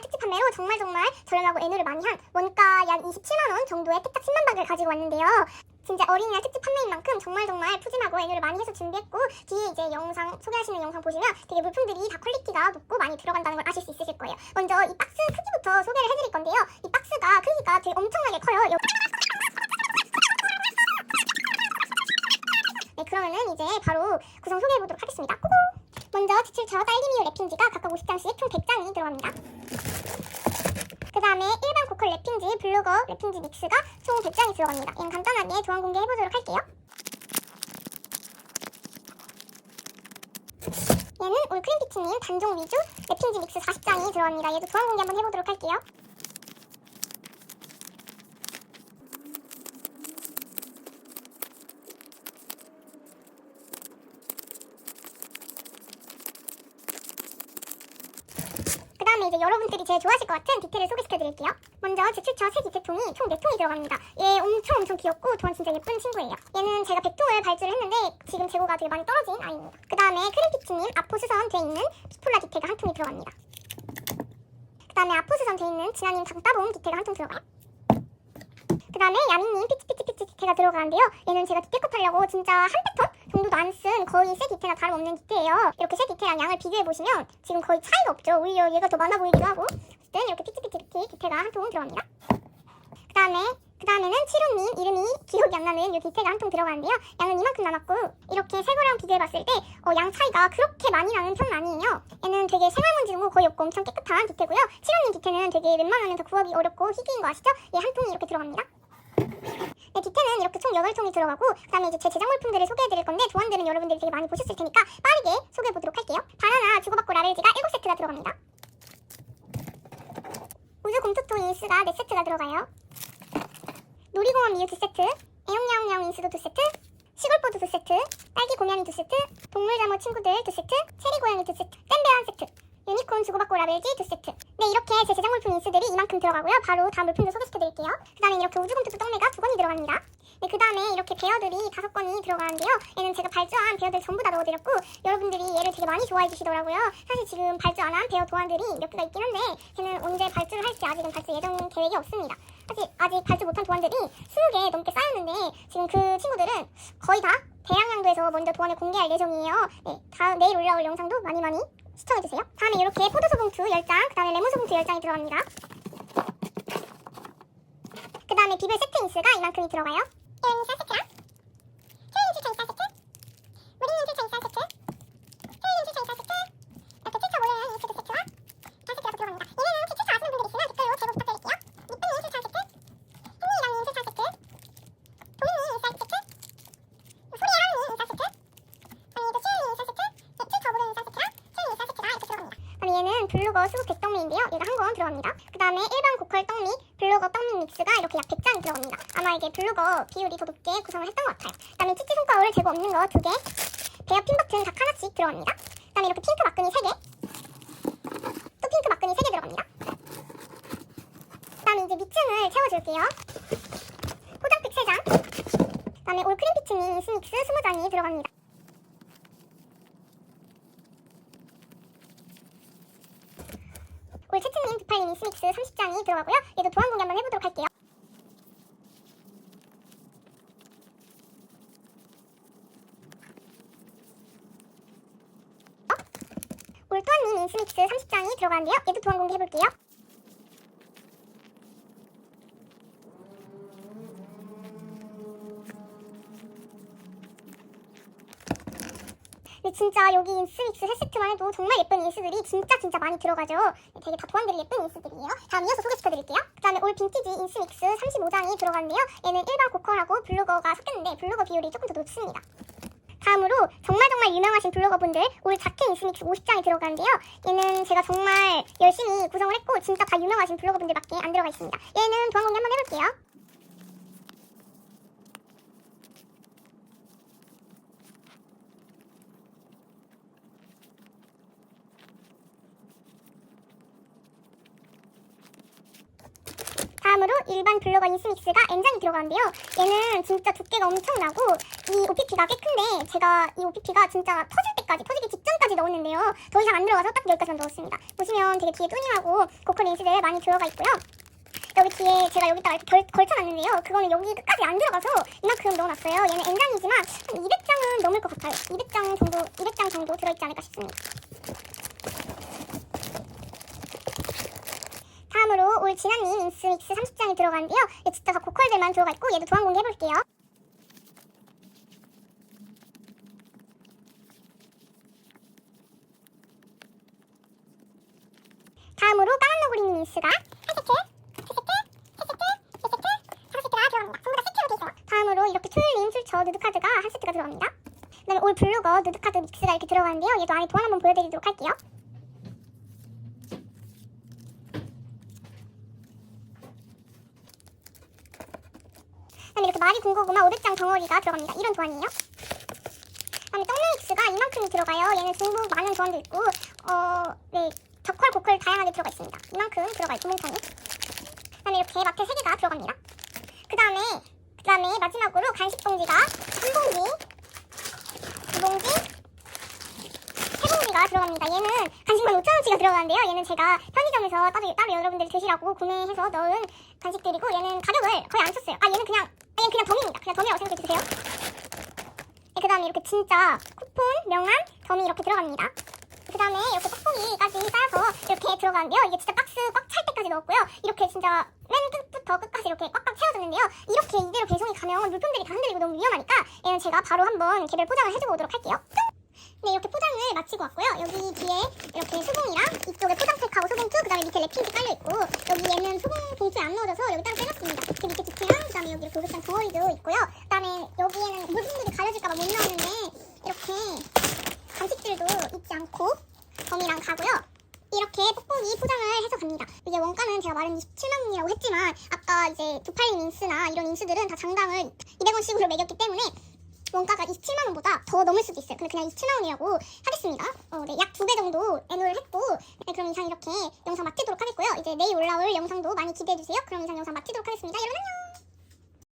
정말 특집 판매로 정말 정말 저렴하고 애누를 많이 한 원가 약 27만 원 정도의 택탁 10만 박을 가지고 왔는데요. 진짜 어린이날 특집 판매인 만큼 정말 정말 푸짐하고 애누를 많이 해서 준비했고 뒤에 이제 영상 소개하시는 영상 보시면 되게 물품들이 다 퀄리티가 높고 많이 들어간다는 걸 아실 수 있으실 거예요. 먼저 이 박스 크기부터 소개를 해드릴 건데요. 이 박스가 크기가 되게 엄청나게 커요. 여- 네, 그러면은 이제 바로 구성 소개해 보도록 하겠습니다. 고고! 먼저 지출처 딸기미유 랩핑지가 각각 50장씩 총 100장이 들어갑니다. 그 다음에 일반 고컬 랩핑지, 블루거 랩핑지 믹스가 총 100장이 들어갑니다. 얘는 간단하게 조합 공개해보도록 할게요. 얘는 올 크림피치님 단종 위주 랩핑지 믹스 40장이 들어갑니다. 얘도 조합 공개 한번 해보도록 할게요. 그 다음에 이제 여러분들이 제일 좋아하실 것 같은 디테일을 소개시켜드릴게요. 먼저 제 출처 새 디테통이 총 4통이 들어갑니다. 얘 엄청 엄청 귀엽고 도안 진짜 예쁜 친구예요. 얘는 제가 100통을 발주를 했는데 지금 재고가 되게 많이 떨어진 아이입니다. 그 다음에 크림피치님 아포 수선 돼 있는 피폴라 디테가 한 통이 들어갑니다. 그 다음에 아포 수선 돼 있는 진아님 장따봉 디테가 한 통 들어가요. 그 다음에 야미님 피치피치피치 디테가 들어가는데요. 얘는 제가 디테컷 하려고 진짜 한 패턴 정도도 안 쓴 거의 새 디테나 다름없는 디테예요. 이렇게 새 디테랑 양을 비교해보시면 지금 거의 차이가 없죠. 오히려 얘가 더 많아 보이기도 하고 어쨌든 이렇게 피치피치피치 디테가 한 통 들어갑니다. 그 다음에 그 다음에는 치루님 이름이 기억이 안 나는 이 디테가 한 통 들어가는데요. 양은 이만큼 남았고 이렇게 새 거랑 비교해봤을 때 어, 양 차이가 그렇게 많이 나는 편은 아니에요. 얘는 되게 생활먼지도 거의 없고 엄청 깨끗한 디테고요. 치루님 디테는 되게 웬만하면 더 구하기 어렵고 희귀인 거 아시죠? 얘 한 통이 이렇게 들어갑니다. 네, 디테는 이렇게 총 8통이 들어가고 그 다음에 이제 제 제작 물품들을 소개해드릴 건데 도안들은 여러분들이 되게 많이 보셨을 테니까 빠르게 소개해보도록 할게요. 바나나 주고받고 라벨지가 7세트가 들어갑니다. 우주 곰토토 인스가 4세트가 들어가요. 놀이공원 미유 2세트, 애용야옹야옹 인스도 2세트, 시골보드 2세트, 딸기 고양이 2세트, 동물자모 친구들 2세트, 체리 고양이 2세트, 땐베 1세트, 유니콘 주고받고 라벨지 2세트. 네, 이렇게 제 제작 물품 인스들이 이만큼 들어가고요. 바로 다음 물품도 소개시켜드릴게요. 그 다음에 이렇게 우주곰투도 떡메가 두 건이 들어갑니다. 네, 그 다음에 이렇게 베어들이 다섯 건이 들어가는데요. 얘는 제가 발주한 베어들 전부 다 넣어드렸고 여러분들이 얘를 되게 많이 좋아해 주시더라고요. 사실 지금 발주 안 한 베어 도안들이 몇 개가 있긴 한데 걔는 언제 발주를 할지 아직은 발주 예정 계획이 없습니다. 사실 아직 발주 못한 도안들이 20개 넘게 쌓였는데 지금 그 친구들은 거의 다 대양양도에서 먼저 도안을 공개할 예정이에요. 네, 다음 내일 올라올 영상도 많이 많이 시청해주세요. 다음에 이렇게 포도소 봉투 10장, 그 다음에 레몬소 봉투 10장이 들어갑니다. 그 다음에 비블 세트 인스가 이만큼이 들어가요. 예은이 4세트랑 얘는 블루거 수국 백떡미인데요. 얘가 한건 들어갑니다. 그 다음에 일반 고컬 떡미, 블루거 떡미 믹스가 이렇게 약 100장이 들어갑니다. 아마 이게 블루거 비율이 더 높게 구성을 했던 것 같아요. 그 다음에 치치 손가락을 재고 없는 거 2개, 베어 핀 버튼 각 하나씩 들어갑니다. 그 다음에 이렇게 핑크 막근이 3개, 또 핑크 막근이 3개 들어갑니다. 그 다음에 이제 밑층을 채워줄게요. 포장팩 3장, 그 다음에 올 크림피치니 스믹스 20장이 들어갑니다. 올 채트님 두팔님 스믹스 30장이 들어가고요. 얘도 도안 공개 한번 해보도록 할게요. 올또한님 인스믹스 30장이 들어가는데요. 얘도 도안 공개 해볼게요. 근데 진짜 여기 인스 믹스 세 세트만 해도 정말 예쁜 인스들이 진짜 진짜 많이 들어가죠. 네, 되게 다 도안들이 예쁜 인스들이에요. 다음 이어서 소개시켜드릴게요. 그 다음에 올 빈티지 인스 믹스 35장이 들어가는데요. 얘는 일반 고컬하고 블루거가 섞였는데 블루거 비율이 조금 더 높습니다. 다음으로 정말 정말 유명하신 블로거분들 올 자켓 인스믹스 50장이 들어가는데요. 얘는 제가 정말 열심히 구성을 했고 진짜 다 유명하신 블로거분들밖에 안 들어가 있습니다. 얘는 도안 공개 한번 해볼게요. 일반 블로거 인 스믹스가 N장이 들어가는데요. 얘는 진짜 두께가 엄청나고 이 OPP가 꽤 큰데 제가 이 OPP가 진짜 터질 때까지 터지기 직전까지 넣었는데요. 더 이상 안 들어가서 딱 여기까지만 넣었습니다. 보시면 되게 뒤에 뚜닝하고 고컬 린스들 많이 들어가 있고요. 여기 뒤에 제가 여기다가 이렇게 걸, 걸쳐놨는데요. 그거는 여기 끝까지 안 들어가서 이만큼 넣어놨어요. 얘는 N장이지만 한 200장은 넘을 것 같아요. 200장 정도, 200장 정도 들어있지 않을까 싶습니다. 다음으로 올 지난님 인스 믹스 30장이 들어가는데요. 얘 진짜 다 고컬들만 들어가 있고 얘도 도안 공개해볼게요. 다음으로 까만 돼 있어요. 다음으로 이렇게 툴린, 술처, 누드카드가 한 세트가 들어갑니다. 그 다음에 올 블루거, 누드카드 믹스가 이렇게 들어가는데요. 얘도 안에 도안 한번 보여드리도록 할게요. 그다음에 이렇게 마리 군고구마 500장 덩어리가 들어갑니다. 이런 도안이에요. 그다음에 떡메 믹스가 이만큼이 들어가요. 얘는 중국 많은 도안도 있고 어, 네, 적컬, 고컬 다양하게 들어가 있습니다. 이만큼 들어가요. 구멍창이. 그다음에 이렇게 마트 3개가 들어갑니다. 그다음에 그다음에 마지막으로 간식 봉지가 한 봉지, 두 봉지, 세 봉지가 들어갑니다. 얘는 간식만 5,000원치가 들어가는데요. 얘는 제가 편의점에서 따로, 따로 여러분들이 드시라고 구매해서 넣은 간식들이고 얘는 가격을 거의 안 썼어요. 아 얘는 그냥 아, 얘는 그냥 덤입니다. 그냥 덤이라고 생각해 주세요. 네, 그 다음에 이렇게 진짜 쿠폰, 명함, 덤이 이렇게 들어갑니다. 그 다음에 이렇게 뽁뽁이까지 쌓아서 이렇게 들어가는데요. 이게 진짜 박스 꽉 찰 때까지 넣었고요. 이렇게 진짜 맨 끝부터 끝까지 이렇게 꽉꽉 채워졌는데요. 이렇게 이대로 배송이 가면 물품들이 다 흔들리고 너무 위험하니까 얘는 제가 바로 한번 개별 포장을 해주고 오도록 할게요. 네, 이렇게 포장을 마치고 왔고요. 여기 뒤에 이렇게 소봉이랑 이쪽에 포장팩하고 소봉투, 그 다음에 밑에 랩핑지 깔려있고 여기 얘는 소봉 봉투에 안 넣어져서 여기 따로 빼놨습니다. 이렇게 밑에 디테랑 그 다음에 여기 이렇게 오백장 덩어리도 있고요. 그 다음에 여기에는 물품들이 가려질까봐 못 넣었는데 이렇게 간식들도 잊지 않고 범이랑 가고요. 이렇게 뽁뽁이 포장을 해서 갑니다. 이게 원가는 제가 말은 27만 원이라고 했지만 아까 이제 두팔린 인스나 이런 인스들은 다 장당을 200원씩으로 매겼기 때문에 원가가 27만 원보다 더 넘을 수도 있어요. 근데 그냥 27만 원이라고 하겠습니다. 어, 네, 약 두 배 정도 애노를 했고 네, 그럼 이상 이렇게 영상 마치도록 하겠고요. 이제 내일 올라올 영상도 많이 기대해 주세요. 그럼 이상 영상 마치도록 하겠습니다. 여러분 안녕.